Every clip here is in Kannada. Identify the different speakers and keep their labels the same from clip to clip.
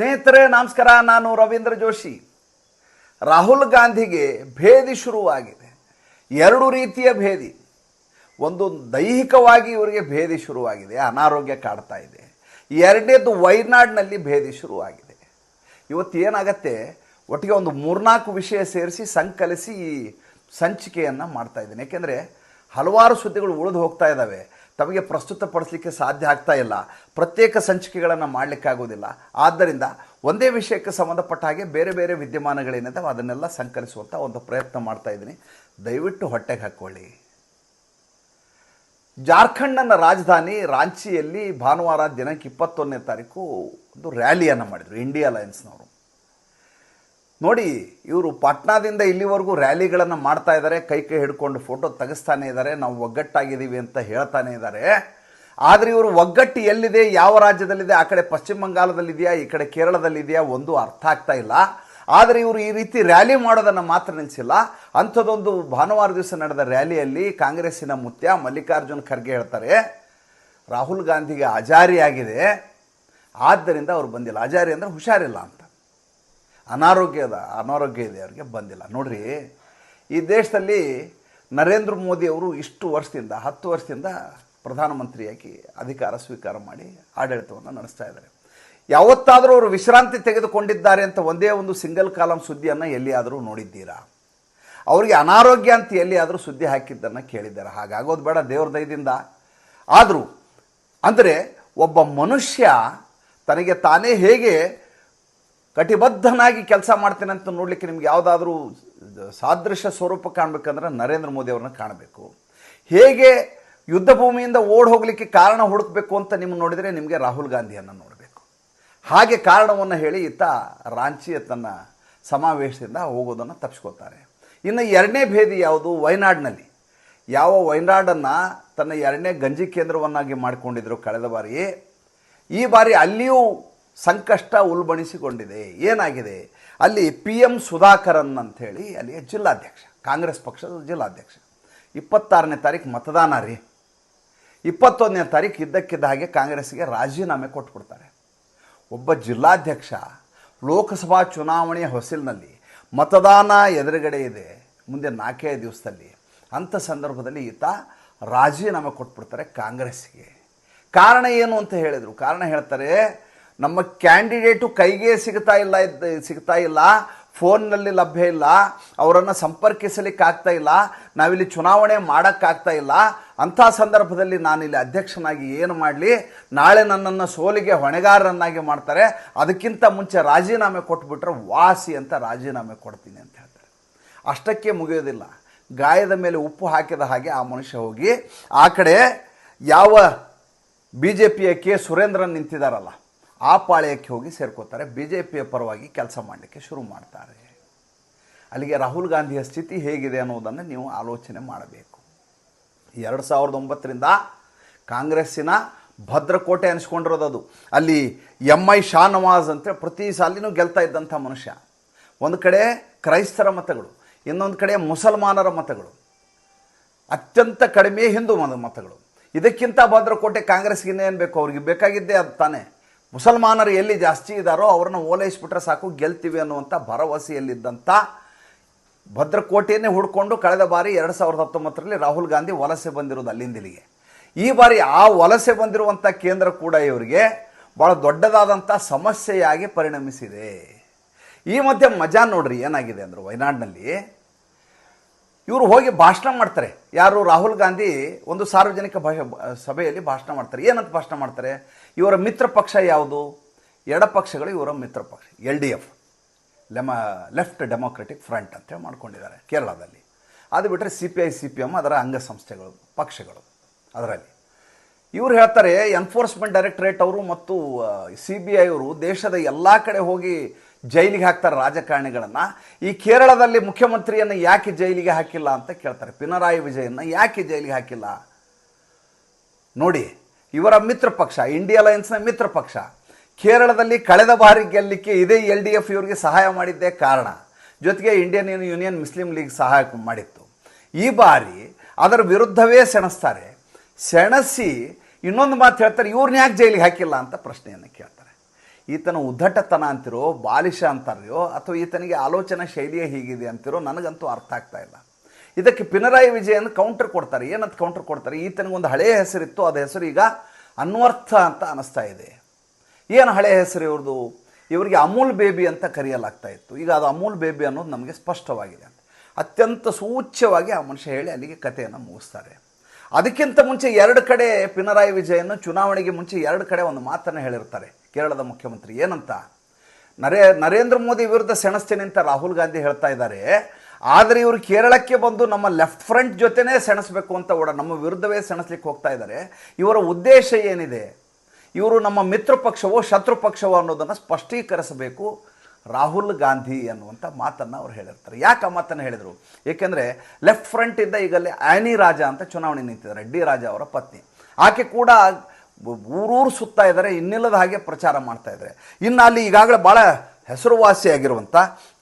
Speaker 1: ಸ್ನೇಹಿತರೆ, ನಮಸ್ಕಾರ. ನಾನು ರವೀಂದ್ರ ಜೋಶಿ. ರಾಹುಲ್ ಗಾಂಧಿಗೆ ಭೇದಿ ಶುರುವಾಗಿದೆ. ಎರಡು ರೀತಿಯ ಭೇದಿ. ಒಂದು ದೈಹಿಕವಾಗಿ ಇವರಿಗೆ ಭೇದಿ ಶುರುವಾಗಿದೆ. ಅನಾರೋಗ್ಯ ಕಾಡ್ತಾ ಇದೆ. ಎರಡನೇದು ವೈನಾಡ್ನಲ್ಲಿ ಭೇದಿ ಶುರುವಾಗಿದೆ. ಇವತ್ತು ಏನಾಗತ್ತೆ? ಒಟ್ಟಿಗೆ ಒಂದು ಮೂರ್ನಾಲ್ಕು ವಿಷಯ ಸೇರಿಸಿ ಸಂಕಲಿಸಿ ಈ ಸಂಚಿಕೆಯನ್ನು ಮಾಡ್ತಾ ಇದ್ದೀನಿ. ಯಾಕೆಂದರೆ ಹಲವಾರು ಸುದ್ದಿಗಳು ಉಳಿದು ಹೋಗ್ತಾ ಇದ್ದಾವೆ. ತಮಗೆ ಪ್ರಸ್ತುತಪಡಿಸಲಿಕ್ಕೆ ಸಾಧ್ಯ ಆಗ್ತಾ ಇಲ್ಲ. ಪ್ರತ್ಯೇಕ ಸಂಚಿಕೆಗಳನ್ನು ಮಾಡಲಿಕ್ಕಾಗೋದಿಲ್ಲ ಆದ್ದರಿಂದ ಒಂದೇ ವಿಷಯಕ್ಕೆ ಸಂಬಂಧಪಟ್ಟ ಹಾಗೆ ಬೇರೆ ಬೇರೆ ವಿದ್ಯಮಾನಗಳೇನಿದೆ ಅದನ್ನೆಲ್ಲ ಸಂಕಲಿಸುವಂಥ ಒಂದು ಪ್ರಯತ್ನ ಮಾಡ್ತಾ ಇದ್ದೀನಿ. ದಯವಿಟ್ಟು ಹೊಟ್ಟೆಗೆ ಹಾಕ್ಕೊಳ್ಳಿ. ಜಾರ್ಖಂಡ್ನ ರಾಜಧಾನಿ ರಾಂಚಿಯಲ್ಲಿ ಭಾನುವಾರ ದಿನಕ್ಕೆ ಇಪ್ಪತ್ತೊಂದನೇ ತಾರೀಕು ಒಂದು ರ್ಯಾಲಿಯನ್ನು ಮಾಡಿದರು ಇಂಡಿಯಾ ಅಲಯನ್ಸ್ನವರು ನೋಡಿ, ಇವರು ಪಾಟ್ನಾದಿಂದ ಇಲ್ಲಿವರೆಗೂ ರ್ಯಾಲಿಗಳನ್ನು ಮಾಡ್ತಾ ಇದ್ದಾರೆ ಕೈ ಕೈ ಹಿಡ್ಕೊಂಡು ಫೋಟೋ ತೆಗೆಸ್ತಾನೆ ಇದ್ದಾರೆ ನಾವು ಒಗ್ಗಟ್ಟಾಗಿದ್ದೀವಿ ಅಂತ ಹೇಳ್ತಾನೆ ಇದ್ದಾರೆ ಆದರೆ ಇವರು ಒಗ್ಗಟ್ಟು ಎಲ್ಲಿದೆ, ಯಾವ ರಾಜ್ಯದಲ್ಲಿದೆ, ಆ ಕಡೆ ಪಶ್ಚಿಮ ಬಂಗಾಳದಲ್ಲಿದೆಯಾ, ಈ ಕಡೆ ಕೇರಳದಲ್ಲಿದೆಯಾ ಒಂದು ಅರ್ಥ ಆಗ್ತಾ ಇಲ್ಲ. ಆದರೆ ಇವರು ಈ ರೀತಿ ರ್ಯಾಲಿ ಮಾಡೋದನ್ನು ಮಾತ್ರ ನಿಲ್ಲಿಸಿಲ್ಲ ಅಂಥದ್ದೊಂದು ಭಾನುವಾರ ದಿವಸ ನಡೆದ ರ್ಯಾಲಿಯಲ್ಲಿ ಕಾಂಗ್ರೆಸ್ಸಿನ ಮುತ್ಯ ಮಲ್ಲಿಕಾರ್ಜುನ್ ಖರ್ಗೆ ಹೇಳ್ತಾರೆ, ರಾಹುಲ್ ಗಾಂಧಿಗೆ ಅಜಾರಿ ಆಗಿದೆ ಆದ್ದರಿಂದ ಅವ್ರು ಬಂದಿಲ್ಲ. ಅಜಾರಿ ಅಂದರೆ ಹುಷಾರಿಲ್ಲ ಅಂತ. ಅನಾರೋಗ್ಯದ ಅನಾರೋಗ್ಯ ಇದೆ, ಅವರಿಗೆ ಬಂದಿಲ್ಲ. ನೋಡ್ರಿ, ಈ ದೇಶದಲ್ಲಿ ನರೇಂದ್ರ ಮೋದಿ ಅವರು ಇಷ್ಟು ವರ್ಷದಿಂದ, ಹತ್ತು ವರ್ಷದಿಂದ ಪ್ರಧಾನಮಂತ್ರಿಯಾಗಿ ಅಧಿಕಾರ ಸ್ವೀಕಾರ ಮಾಡಿ ಆಡಳಿತವನ್ನು ನಡೆಸ್ತಾ ಇದ್ದಾರೆ. ಯಾವತ್ತಾದರೂ ಅವರು ವಿಶ್ರಾಂತಿ ತೆಗೆದುಕೊಂಡಿದ್ದಾರೆ ಅಂತ ಒಂದೇ ಒಂದು ಸಿಂಗಲ್ ಕಾಲಮ್ ಸುದ್ದಿಯನ್ನು ಎಲ್ಲಿಯಾದರೂ ನೋಡಿದ್ದೀರಾ? ಅವರಿಗೆ ಅನಾರೋಗ್ಯ ಅಂತ ಎಲ್ಲಿಯಾದರೂ ಸುದ್ದಿ ಹಾಕಿದ್ದನ್ನು ಕೇಳಿದ್ದಾರೆ? ಹಾಗಾಗೋದು ಬೇಡ, ದೇವ್ರ ದಯದಿಂದ. ಆದರೂ, ಅಂದರೆ ಒಬ್ಬ ಮನುಷ್ಯ ತನಗೆ ತಾನೇ ಹೇಗೆ ಕಟಿಬದ್ಧನಾಗಿ ಕೆಲಸ ಮಾಡ್ತೇನೆ ಅಂತ ನೋಡಲಿಕ್ಕೆ ನಿಮ್ಗೆ ಯಾವುದಾದ್ರೂ ಸಾದೃಶ್ಯ ಸ್ವರೂಪ ಕಾಣಬೇಕಂದ್ರೆ ನರೇಂದ್ರ ಮೋದಿ ಅವ್ರನ್ನ ಕಾಣಬೇಕು. ಹೇಗೆ ಯುದ್ಧ ಭೂಮಿಯಿಂದ ಓಡ್ ಹೋಗಲಿಕ್ಕೆ ಕಾರಣ ಹುಡುಕಬೇಕು ಅಂತ ನಿಮ್ಮ ನೋಡಿದರೆ ನಿಮಗೆ ರಾಹುಲ್ ಗಾಂಧಿಯನ್ನು ನೋಡಬೇಕು. ಹಾಗೆ ಕಾರಣವನ್ನು ಹೇಳಿ ಈತ ರಾಂಚಿಯ ತನ್ನ ಸಮಾವೇಶದಿಂದ ಹೋಗೋದನ್ನು ತಪ್ಪಿಸ್ಕೋತಾರೆ ಇನ್ನು ಎರಡನೇ ಭೇದಿ ಯಾವುದು? ವಯನಾಡ್ನಲ್ಲಿ ಯಾವ ವಯನಾಡನ್ನು ತನ್ನ ಎರಡನೇ ಗಂಜಿ ಕೇಂದ್ರವನ್ನಾಗಿ ಮಾಡಿಕೊಂಡಿದ್ರು ಕಳೆದ ಬಾರಿ. ಈ ಬಾರಿ ಅಲ್ಲಿಯೂ ಸಂಕಷ್ಟ ಉಲ್ಬಣಿಸಿಕೊಂಡಿದೆ. ಏನಾಗಿದೆ? ಅಲ್ಲಿ ಪಿ ಎಂ ಸುಧಾಕರನ್ ಅಂಥೇಳಿ ಅಲ್ಲಿಯ ಜಿಲ್ಲಾಧ್ಯಕ್ಷ, ಕಾಂಗ್ರೆಸ್ ಪಕ್ಷದ ಜಿಲ್ಲಾಧ್ಯಕ್ಷ. ಇಪ್ಪತ್ತಾರನೇ ತಾರೀಕು ಮತದಾನ ರೀ. ಇಪ್ಪತ್ತೊಂದನೇ ತಾರೀಕು ಇದ್ದಕ್ಕಿದ್ದ ಹಾಗೆ ಕಾಂಗ್ರೆಸ್ಗೆ ರಾಜೀನಾಮೆ ಕೊಟ್ಬಿಡ್ತಾರೆ. ಒಬ್ಬ ಜಿಲ್ಲಾಧ್ಯಕ್ಷ, ಲೋಕಸಭಾ ಚುನಾವಣೆಯ ಹೊಸಲಿನಲ್ಲಿ ಮತದಾನ ಎದುರುಗಡೆ ಇದೆ, ಮುಂದೆ ನಾಲ್ಕೈದು ದಿವಸದಲ್ಲಿ. ಅಂಥ ಸಂದರ್ಭದಲ್ಲಿ ಈತ ರಾಜೀನಾಮೆ ಕೊಟ್ಬಿಡ್ತಾರೆ ಕಾಂಗ್ರೆಸ್ಗೆ ಕಾರಣ ಏನು ಅಂತ ಹೇಳಿದರು? ಕಾರಣ ಹೇಳ್ತಾರೆ ನಮ್ಮ ಕ್ಯಾಂಡಿಡೇಟು ಕೈಗೆ ಸಿಗ್ತಾ ಇಲ್ಲ ಸಿಗ್ತಾ ಇಲ್ಲ, ಫೋನ್ನಲ್ಲಿ ಲಭ್ಯ ಇಲ್ಲ, ಅವರನ್ನು ಸಂಪರ್ಕಿಸಲಿಕ್ಕೆ ಆಗ್ತಾ ಇಲ್ಲ, ನಾವಿಲ್ಲಿ ಚುನಾವಣೆ ಮಾಡೋಕ್ಕಾಗ್ತಾ ಇಲ್ಲ. ಅಂಥ ಸಂದರ್ಭದಲ್ಲಿ ನಾನಿಲ್ಲಿ ಅಧ್ಯಕ್ಷನಾಗಿ ಏನು ಮಾಡಲಿ, ನಾಳೆ ನನ್ನನ್ನು ಸೋಲಿಗೆ ಹೊಣೆಗಾರರನ್ನಾಗಿ ಮಾಡ್ತಾರೆ, ಅದಕ್ಕಿಂತ ಮುಂಚೆ ರಾಜೀನಾಮೆ ಕೊಟ್ಬಿಟ್ರೆ ವಾಸಿ ಅಂತ ರಾಜೀನಾಮೆ ಕೊಡ್ತೀನಿ ಅಂತ ಹೇಳ್ತಾರೆ. ಅಷ್ಟಕ್ಕೆ ಮುಗಿಯೋದಿಲ್ಲ. ಗಾಯದ ಮೇಲೆ ಉಪ್ಪು ಹಾಕಿದ ಹಾಗೆ ಆ ಮನುಷ್ಯ ಹೋಗಿ, ಆ ಕಡೆ ಯಾವ ಬಿ ಜೆ ಪಿಯ ಕೆ ಸುರೇಂದ್ರನ್ ನಿಂತಿದ್ದಾರಲ್ಲ ಆ ಪಾಳ್ಯಕ್ಕೆ ಹೋಗಿ ಸೇರ್ಕೋತಾರೆ. ಬಿ ಜೆ ಪಿಯ ಪರವಾಗಿ ಕೆಲಸ ಮಾಡಲಿಕ್ಕೆ ಶುರು ಮಾಡ್ತಾರೆ. ಅಲ್ಲಿಗೆ ರಾಹುಲ್ ಗಾಂಧಿಯ ಸ್ಥಿತಿ ಹೇಗಿದೆ ಅನ್ನೋದನ್ನು ನೀವು ಆಲೋಚನೆ ಮಾಡಬೇಕು. ಎರಡು ಸಾವಿರದ ಒಂಬತ್ತರಿಂದ ಕಾಂಗ್ರೆಸ್ಸಿನ ಭದ್ರಕೋಟೆ ಅನಿಸ್ಕೊಂಡಿರೋದು ಅದು. ಅಲ್ಲಿ ಎಂ ಐ ಶಾ ನವಾಜ್ ಅಂತ ಪ್ರತಿ ಸಾಲಿನೂ ಗೆಲ್ತಾ ಇದ್ದಂಥ ಮನುಷ್ಯ. ಒಂದು ಕಡೆ ಕ್ರೈಸ್ತರ ಮತಗಳು, ಇನ್ನೊಂದು ಕಡೆ ಮುಸಲ್ಮಾನರ ಮತಗಳು. ಅತ್ಯಂತ ಕಡಿಮೆ ಹಿಂದೂ ಮತಗಳು. ಇದಕ್ಕಿಂತ ಭದ್ರಕೋಟೆ ಕಾಂಗ್ರೆಸ್ಗೆ ಇನ್ನೇನು ಬೇಕು? ಅವ್ರಿಗೆ ಬೇಕಾಗಿದ್ದೇ ಅದು ತಾನೇ. ಮುಸಲ್ಮಾನರು ಎಲ್ಲಿ ಜಾಸ್ತಿ ಇದ್ದಾರೋ ಅವ್ರನ್ನ ಓಲೈಸ್ಬಿಟ್ರೆ ಸಾಕು, ಗೆಲ್ತೀವಿ ಅನ್ನುವಂಥ ಭರವಸೆಯಲ್ಲಿದ್ದಂಥ ಭದ್ರಕೋಟೆಯನ್ನೇ ಹುಡ್ಕೊಂಡು ಕಳೆದ ಬಾರಿ ಎರಡು ಸಾವಿರದ ಹತ್ತೊಂಬತ್ತರಲ್ಲಿ ರಾಹುಲ್ ಗಾಂಧಿ ವಲಸೆ ಬಂದಿರೋದು ಅಲ್ಲಿಂದ ಇಲ್ಲಿಗೆ ಈ ಬಾರಿ ಆ ವಲಸೆ ಬಂದಿರುವಂಥ ಕೇಂದ್ರ ಕೂಡ ಇವರಿಗೆ ಭಾಳ ದೊಡ್ಡದಾದಂಥ ಸಮಸ್ಯೆಯಾಗಿ ಪರಿಣಮಿಸಿದೆ. ಈ ಮಧ್ಯೆ ಮಜಾ ನೋಡ್ರಿ, ಏನಾಗಿದೆ ಅಂದರು ವಯನಾಡಿನಲ್ಲಿ ಇವರು ಹೋಗಿ ಭಾಷಣ ಮಾಡ್ತಾರೆ. ಯಾರು ರಾಹುಲ್ ಗಾಂಧಿ ಒಂದು ಸಾರ್ವಜನಿಕ ಭಾಷೆ, ಸಭೆಯಲ್ಲಿ ಭಾಷಣ ಮಾಡ್ತಾರೆ. ಏನಂತ ಭಾಷಣ ಮಾಡ್ತಾರೆ? ಇವರ ಮಿತ್ರ ಪಕ್ಷ ಯಾವುದು? ಎಡ ಪಕ್ಷಗಳು ಇವರ ಮಿತ್ರ ಪಕ್ಷ, ಎಲ್ ಡಿ ಎಫ್, ಲೆಮ, ಲೆಫ್ಟ್ ಡೆಮೊಕ್ರೆಟಿಕ್ ಫ್ರಂಟ್ ಅಂತೇಳಿ ಮಾಡ್ಕೊಂಡಿದ್ದಾರೆ ಕೇರಳದಲ್ಲಿ. ಅದು ಬಿಟ್ಟರೆ C P I, C P M ಅದರ ಅಂಗಸಂಸ್ಥೆಗಳು, ಪಕ್ಷಗಳು ಅದರಲ್ಲಿ. ಇವರು ಹೇಳ್ತಾರೆ ಎನ್ಫೋರ್ಸ್ಮೆಂಟ್ ಡೈರೆಕ್ಟರೇಟ್ ಅವರು ಮತ್ತು ಸಿ ಬಿ ಐ ಅವರು ದೇಶದ ಎಲ್ಲ ಕಡೆ ಹೋಗಿ ಜೈಲಿಗೆ ಹಾಕ್ತಾರೆ ರಾಜಕಾರಣಿಗಳನ್ನು. ಈ ಕೇರಳದಲ್ಲಿ ಮುಖ್ಯಮಂತ್ರಿಯನ್ನು ಯಾಕೆ ಜೈಲಿಗೆ ಹಾಕಿಲ್ಲ ಅಂತ ಕೇಳ್ತಾರೆ. ಪಿನರಾಯಿ ವಿಜಯನ್ನ ಯಾಕೆ ಜೈಲಿಗೆ ಹಾಕಿಲ್ಲ? ನೋಡಿ, ಇವರ ಮಿತ್ರ ಪಕ್ಷ ಇಂಡಿಯಾ ಅಲಯನ್ಸ್ನ ಮಿತ್ರ ಪಕ್ಷ. ಕೇರಳದಲ್ಲಿ ಕಳೆದ ಬಾರಿ ಗೆಲ್ಲಿಕ್ಕೆ ಇದೇ ಎಲ್ ಡಿ ಎಫ್ ಇವರಿಗೆ ಸಹಾಯ ಮಾಡಿದ್ದೇ ಕಾರಣ. ಜೊತೆಗೆ ಇಂಡಿಯನ್ ಯೂನಿಯನ್ ಮುಸ್ಲಿಂ ಲೀಗ್ ಸಹಾಯ ಮಾಡಿತ್ತು. ಈ ಬಾರಿ ಅದರ ವಿರುದ್ಧವೇ ಸೆಣಸ್ತಾರೆ. ಸೆಣಸಿ ಇನ್ನೊಂದು ಮಾತು ಹೇಳ್ತಾರೆ ಇವ್ರನ್ನ ಯಾಕೆ ಜೈಲಿಗೆ ಹಾಕಿಲ್ಲ ಅಂತ ಪ್ರಶ್ನೆಯನ್ನು ಕೇಳ್ತಾರೆ. ಈತನ ಉದ್ದಟತನ ಅಂತಿರೋ, ಬಾಲಿಶ ಅಂತಾರೆಯೋ, ಅಥವಾ ಈತನಿಗೆ ಆಲೋಚನಾ ಶೈಲಿಯೇ ಹೀಗಿದೆ ಅಂತಿರೋ ನನಗಂತೂ ಅರ್ಥ ಆಗ್ತಾ ಇಲ್ಲ. ಇದಕ್ಕೆ ಪಿನರಾಯಿ ವಿಜಯನ್ ಕೌಂಟರ್ ಕೊಡ್ತಾರೆ. ಏನಂತ ಕೌಂಟರ್ ಕೊಡ್ತಾರೆ? ಈತನಿಗೊಂದು ಹಳೆಯ ಹೆಸರಿತ್ತು. ಅದು ಹೆಸರು ಈಗ ಅನ್ವರ್ಥ ಅಂತ ಅನಿಸ್ತಾ ಇದೆ. ಏನು ಹಳೆಯ ಹೆಸರು ಇವ್ರದ್ದು? ಇವರಿಗೆ ಅಮೂಲ್ ಬೇಬಿ ಅಂತ ಕರೆಯಲಾಗ್ತಾ ಇತ್ತು. ಈಗ ಅದು ಅಮೂಲ್ ಬೇಬಿ ಅನ್ನೋದು ನಮಗೆ ಸ್ಪಷ್ಟವಾಗಿದೆ ಅತ್ಯಂತ ಸೂಚ್ಯವಾಗಿ ಆ ಮನುಷ್ಯ ಹೇಳಿ ಅಲ್ಲಿಗೆ ಕಥೆಯನ್ನು ಮುಗಿಸ್ತಾರೆ. ಅದಕ್ಕಿಂತ ಮುಂಚೆ ಎರಡು ಕಡೆ ಪಿನರಾಯಿ ವಿಜಯನ್ ಚುನಾವಣೆಗೆ ಮುಂಚೆ ಎರಡು ಕಡೆ ಒಂದು ಮಾತನ್ನು ಹೇಳಿರ್ತಾರೆ ಕೇರಳದ ಮುಖ್ಯಮಂತ್ರಿ. ಏನಂತ? ನರೇ, ನರೇಂದ್ರ ಮೋದಿ ವಿರುದ್ಧ ಸೆಣಸ್ತೇನೆ ಅಂತ ರಾಹುಲ್ ಗಾಂಧಿ ಹೇಳ್ತಾ ಇದ್ದಾರೆ. ಆದರೆ ಇವರು ಕೇರಳಕ್ಕೆ ಬಂದು ನಮ್ಮ ಲೆಫ್ಟ್ ಫ್ರಂಟ್ ಜೊತೆನೇ ಸೆಣಸಬೇಕು ಅಂತ ಓಡ ನಮ್ಮ ವಿರುದ್ಧವೇ ಸೆಣಸ್ಲಿಕ್ಕೆ ಹೋಗ್ತಾ ಇದ್ದಾರೆ. ಇವರ ಉದ್ದೇಶ ಏನಿದೆ? ಇವರು ನಮ್ಮ ಮಿತ್ರ ಪಕ್ಷವೋ, ಶತ್ರು ಪಕ್ಷವೋ ಅನ್ನೋದನ್ನು ಸ್ಪಷ್ಟೀಕರಿಸಬೇಕು. ರಾಹುಲ್ ಗಾಂಧಿ ಅನ್ನುವಂಥ ಮಾತನ್ನು ಅವ್ರು ಹೇಳಿರ್ತಾರೆ. ಯಾಕೆ ಆ ಮಾತನ್ನು ಹೇಳಿದರು? ಏಕೆಂದರೆ ಲೆಫ್ಟ್ ಫ್ರಂಟಿಂದ ಈಗಲ್ಲಿ ಆ್ಯನಿ ರಾಜ ಅಂತ ಚುನಾವಣೆ ನಿಂತಿದ್ದಾರೆ ಡಿ ರಾಜ ಅವರ ಪತ್ನಿ. ಆಕೆ ಕೂಡ ಊರೂರು ಸುತ್ತಾ ಇದ್ದಾರೆ ಇನ್ನಿಲ್ಲದ ಹಾಗೆ ಪ್ರಚಾರ ಮಾಡ್ತಾ ಇದ್ದಾರೆ ಇನ್ನು ಅಲ್ಲಿ ಈಗಾಗಲೇ ಭಾಳ ಹೆಸರುವಾಸಿಯಾಗಿರುವಂಥ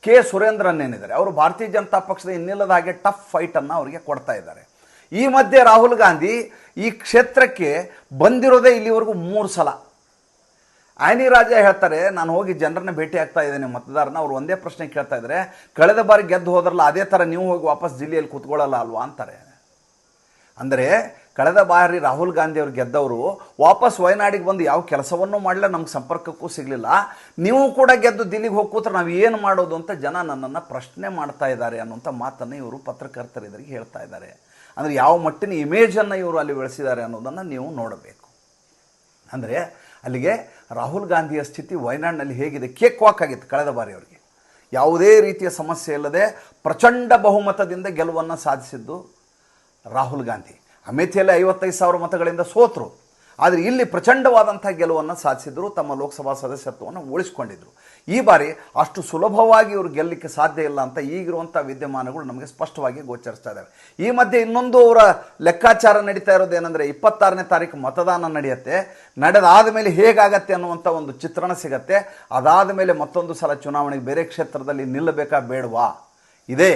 Speaker 1: ಕೆ ಸುರೇಂದ್ರನ್ ಏನಿದ್ದಾರೆ, ಅವರು ಭಾರತೀಯ ಜನತಾ ಪಕ್ಷದ ಇನ್ನಿಲ್ಲದ ಹಾಗೆ ಟಫ್ ಫೈಟನ್ನು ಅವರಿಗೆ ಕೊಡ್ತಾ ಇದ್ದಾರೆ. ಈ ಮಧ್ಯೆ ರಾಹುಲ್ ಗಾಂಧಿ ಈ ಕ್ಷೇತ್ರಕ್ಕೆ ಬಂದಿರೋದೇ ಇಲ್ಲಿವರೆಗೂ ಮೂರು ಸಲ. ಆಯ್ನಿ ರಾಜ ಹೇಳ್ತಾರೆ, ನಾನು ಹೋಗಿ ಜನರನ್ನ ಭೇಟಿ ಆಗ್ತಾ ಇದ್ದೇನೆ. ಮತದಾರನ ಅವ್ರು ಒಂದೇ ಪ್ರಶ್ನೆ ಕೇಳ್ತಾ ಇದ್ದಾರೆ ಕಳೆದ ಬಾರಿ ಗೆದ್ದು ಹೋದ್ರಲ್ಲ, ಅದೇ ಥರ ನೀವು ಹೋಗಿ ವಾಪಸ್ ಜಿಲ್ಲೆಯಲ್ಲಿ ಕೂತ್ಕೊಳ್ಳಲ್ಲ ಅಲ್ವಾ? ಅಂತಾರೆ. ಅಂದರೆ, ಕಳೆದ ಬಾರಿ ರಾಹುಲ್ ಗಾಂಧಿ ಅವರು ಗೆದ್ದವರು ವಾಪಸ್ ವಯನಾಡಿಗೆ ಬಂದು ಯಾವ ಕೆಲಸವನ್ನೂ ಮಾಡಲಿಲ್ಲ, ನಮ್ಗೆ ಸಂಪರ್ಕಕ್ಕೂ ಸಿಗಲಿಲ್ಲ. ನೀವು ಕೂಡ ಗೆದ್ದು ದಿಲ್ಲಿಗೆ ಹೋಗಿ ಕೂತ್ರೆ ನಾವು ಏನು ಮಾಡೋದು ಅಂತ ಜನ ನನ್ನನ್ನು ಪ್ರಶ್ನೆ ಮಾಡ್ತಾ ಇದ್ದಾರೆ ಅನ್ನುವಂಥ ಮಾತನ್ನು ಇವರು ಪತ್ರಕರ್ತರಿದರಿಗೆ ಹೇಳ್ತಾ ಇದ್ದಾರೆ. ಅಂದರೆ ಯಾವ ಮಟ್ಟಿನ ಇಮೇಜನ್ನು ಇವರು ಅಲ್ಲಿ ಬೆಳೆಸಿದ್ದಾರೆ ಅನ್ನೋದನ್ನು ನೀವು ನೋಡಬೇಕು. ಅಂದರೆ ಅಲ್ಲಿಗೆ ರಾಹುಲ್ ಗಾಂಧಿಯ ಸ್ಥಿತಿ ವಯನಾಡ್ನಲ್ಲಿ ಹೇಗಿದೆ? ಕೇಕ್ ವಾಕ್ ಆಗಿತ್ತು ಕಳೆದ ಬಾರಿ ಅವರಿಗೆ. ಯಾವುದೇ ರೀತಿಯ ಸಮಸ್ಯೆ ಇಲ್ಲದೆ ಪ್ರಚಂಡ ಬಹುಮತದಿಂದ ಗೆಲುವನ್ನು ಸಾಧಿಸಿದ್ದು ರಾಹುಲ್ ಗಾಂಧಿ. ಅಮೇಥಿಯಲ್ಲಿ ಐವತ್ತೈದು ಸಾವಿರ ಮತಗಳಿಂದ ಸೋತರು. ಆದರೆ ಇಲ್ಲಿ ಪ್ರಚಂಡವಾದಂಥ ಗೆಲುವನ್ನು ಸಾಧಿಸಿದ್ರು, ತಮ್ಮ ಲೋಕಸಭಾ ಸದಸ್ಯತ್ವವನ್ನು ಉಳಿಸ್ಕೊಂಡಿದ್ರು. ಈ ಬಾರಿ ಅಷ್ಟು ಸುಲಭವಾಗಿ ಇವರು ಗೆಲ್ಲಲಿಕ್ಕೆ ಸಾಧ್ಯ ಇಲ್ಲ ಅಂತ ಈಗಿರುವಂಥ ವಿದ್ಯಮಾನಗಳು ನಮಗೆ ಸ್ಪಷ್ಟವಾಗಿ ಗೋಚರಿಸ್ತಾ ಇದ್ದಾವೆ ಈ ಮಧ್ಯೆ ಇನ್ನೊಂದು ಅವರ ಲೆಕ್ಕಾಚಾರ ನಡೀತಾ ಇರೋದೇನೆಂದರೆ ಇಪ್ಪತ್ತಾರನೇ ತಾರೀಕು ಮತದಾನ ನಡೆಯುತ್ತೆ. ನಡೆದಾದ ಮೇಲೆ ಹೇಗಾಗತ್ತೆ ಅನ್ನುವಂಥ ಒಂದು ಚಿತ್ರಣ ಸಿಗತ್ತೆ. ಅದಾದ ಮೇಲೆ ಮತ್ತೊಂದು ಸಲ ಚುನಾವಣೆಗೆ ಬೇರೆ ಕ್ಷೇತ್ರದಲ್ಲಿ ನಿಲ್ಲಬೇಕಾ ಬೇಡವಾ? ಇದೇ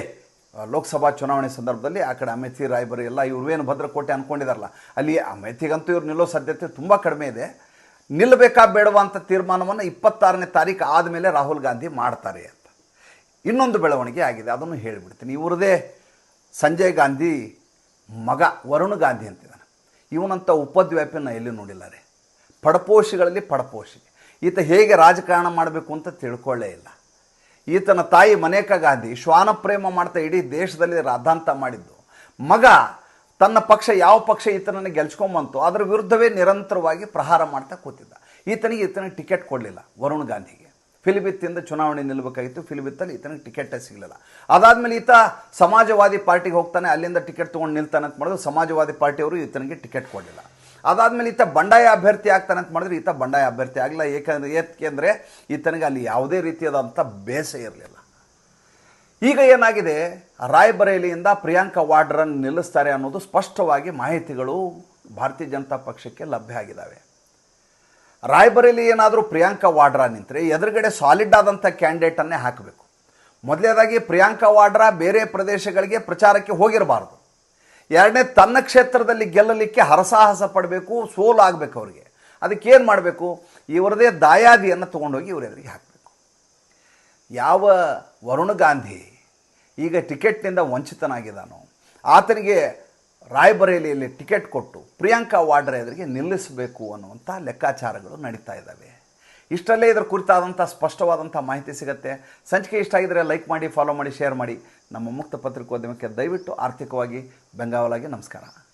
Speaker 1: ಲೋಕಸಭಾ ಚುನಾವಣೆ ಸಂದರ್ಭದಲ್ಲಿ ಆ ಕಡೆ ಅಮೇಥಿ ರಾಯ್ಬರು ಎಲ್ಲ ಏನು ಭದ್ರಕೋಟೆ ಅಂದ್ಕೊಂಡಿದಾರಲ್ಲ ಅಲ್ಲಿ ಅಮೇಥಿಗಂತೂ ಇವ್ರು ನಿಲ್ಲೋ ಸಾಧ್ಯತೆ ತುಂಬ ಕಡಿಮೆ ಇದೆ. ನಿಲ್ಲಬೇಕಾ ಬೇಡವಾ ಅಂತ ತೀರ್ಮಾನವನ್ನು ಇಪ್ಪತ್ತಾರನೇ ತಾರೀಕು ಆದಮೇಲೆ ರಾಹುಲ್ ಗಾಂಧಿ ಮಾಡ್ತಾರೆ ಅಂತ. ಇನ್ನೊಂದು ಬೆಳವಣಿಗೆ ಆಗಿದೆ, ಅದನ್ನು ಹೇಳಿಬಿಡ್ತೀನಿ. ಇವರದೇ ಸಂಜಯ್ ಗಾಂಧಿ ಮಗ ವರುಣ್ ಗಾಂಧಿ ಅಂತಿದ್ದಾನೆ. ಇವನಂಥ ಉಪದ್ವ್ಯಾಪಿನ ಎಲ್ಲಿ ನೋಡಿಲ್ಲ ರೀ ಪಡಪೋಷಿಗಳಲ್ಲಿ ಪಡಪೋಷಿ. ಈತ ಹೇಗೆ ರಾಜಕಾರಣ ಮಾಡಬೇಕು ಅಂತ ತಿಳ್ಕೊಳ್ಳೇ ಇಲ್ಲ. ಈತನ ತಾಯಿ ಮನೇಕಾ ಗಾಂಧಿ ಶ್ವಾನ ಪ್ರೇಮ ಮಾಡ್ತಾ ಇಡೀ ದೇಶದಲ್ಲಿ ರಾಧಾಂತ ಮಾಡಿದ್ದು. ಮಗ ತನ್ನ ಪಕ್ಷ ಯಾವ ಪಕ್ಷ ಈತನನ್ನು ಗೆಲ್ಸ್ಕೊಂಬಂತು, ಅದರ ವಿರುದ್ಧವೇ ನಿರಂತರವಾಗಿ ಪ್ರಹಾರ ಮಾಡ್ತಾ ಕೂತಿದ್ದ. ಈತನಿಗೆ ಈತನಿಗೆ ಟಿಕೆಟ್ ಕೊಡಲಿಲ್ಲ ವರುಣ್ ಗಾಂಧಿಗೆ. ಫಿಲಿಬಿತ್ತಿಂದ ಚುನಾವಣೆ ನಿಲ್ಲಬೇಕಾಗಿತ್ತು ಫಿಲಿಬಿತ್ತಲ್ಲಿ ಈತನಿಗೆ ಟಿಕೆಟೇ ಸಿಗಲಿಲ್ಲ. ಅದಾದಮೇಲೆ ಈತ ಸಮಾಜವಾದಿ ಪಾರ್ಟಿಗೆ ಹೋಗ್ತಾನೆ, ಅಲ್ಲಿಂದ ಟಿಕೆಟ್ ತೊಗೊಂಡು ನಿಲ್ತಾನೆ ಅಂತ ಮಾಡಿದ್ರು, ಸಮಾಜವಾದಿ ಪಾರ್ಟಿಯವರು ಈತನಿಗೆ ಟಿಕೆಟ್ ಕೊಡಲಿಲ್ಲ. ಅದಾದಮೇಲೆ ಈತ ಬಂಡಾಯ ಅಭ್ಯರ್ಥಿ ಆಗ್ತಾನೆ ಅಂತ ಮಾಡಿದ್ರೆ, ಈತ ಬಂಡಾಯ ಅಭ್ಯರ್ಥಿ ಆಗಲಿಲ್ಲ, ಏಕೆಂದರೆ ಏಕೆಂದರೆ ಈತನಿಗೆ ಅಲ್ಲಿ ಯಾವುದೇ ರೀತಿಯಾದಂಥ ಬೇಸ ಇರಲಿಲ್ಲ. ಈಗ ಏನಾಗಿದೆ? ರಾಯ್ಬರೇಲಿಯಿಂದ ಪ್ರಿಯಾಂಕಾ ವಾಡ್ರನ್ ನಿಲ್ಲಿಸ್ತಾರೆ ಅನ್ನೋದು ಸ್ಪಷ್ಟವಾಗಿ ಮಾಹಿತಿಗಳು ಭಾರತೀಯ ಜನತಾ ಪಕ್ಷಕ್ಕೆ ಲಭ್ಯ ಆಗಿದ್ದಾವೆ. ರಾಯ್ಬರೇಲಿ ಏನಾದರೂ ಪ್ರಿಯಾಂಕಾ ವಾಡ್ರಾ ನಿಂತರೆ ಎದುರುಗಡೆ ಸಾಲಿಡ್ ಆದಂಥ ಕ್ಯಾಂಡಿಡೇಟನ್ನೇ ಹಾಕಬೇಕು. ಮೊದಲನೇದಾಗಿ ಪ್ರಿಯಾಂಕಾ ವಾಡ್ರಾ ಬೇರೆ ಪ್ರದೇಶಗಳಿಗೆ ಪ್ರಚಾರಕ್ಕೆ ಹೋಗಿರಬಾರ್ದು. ಎರಡನೇ, ತನ್ನ ಕ್ಷೇತ್ರದಲ್ಲಿ ಗೆಲ್ಲಲಿಕ್ಕೆ ಹರಸಾಹಸ ಪಡಬೇಕು, ಸೋಲು ಆಗಬೇಕು ಅವರಿಗೆ. ಅದಕ್ಕೇನು ಮಾಡಬೇಕು? ಇವರದೇ ದಾಯಾದಿಯನ್ನು ತೊಗೊಂಡೋಗಿ ಇವರೆದುರಿಗೆ ಹಾಕಬೇಕು. ಯಾವ ವರುಣ ಗಾಂಧಿ ಈಗ ಟಿಕೆಟ್ನಿಂದ ವಂಚಿತನಾಗಿದ್ದಾನು, ಆತನಿಗೆ ರಾಯ್ಬರೇಲಿಯಲ್ಲಿ ಟಿಕೆಟ್ ಕೊಟ್ಟು ಪ್ರಿಯಾಂಕಾ ವಾಡ್ರ ಎದುರಿಗೆ ನಿಲ್ಲಿಸಬೇಕು ಅನ್ನುವಂಥ ಲೆಕ್ಕಾಚಾರಗಳು ನಡೀತಾ ಇದ್ದಾವೆ. ಇಷ್ಟಲ್ಲೇ ಇದರ ಕುರಿತಾದಂಥ ಸ್ಪಷ್ಟವಾದಂಥ ಮಾಹಿತಿ ಸಿಗುತ್ತೆ. ಸಂಚಿಕೆ ಇಷ್ಟ ಆಗಿದರೆ ಲೈಕ್ ಮಾಡಿ, ಫಾಲೋ ಮಾಡಿ, ಶೇರ್ ಮಾಡಿ. ನಮ್ಮ ಮುಕ್ತ ಪತ್ರಿಕೋದ್ಯಮಕ್ಕೆ ದಯವಿಟ್ಟು ಆರ್ಥಿಕವಾಗಿ ಬೆಂಗಾವಲಾಗಿ ನಮಸ್ಕಾರ.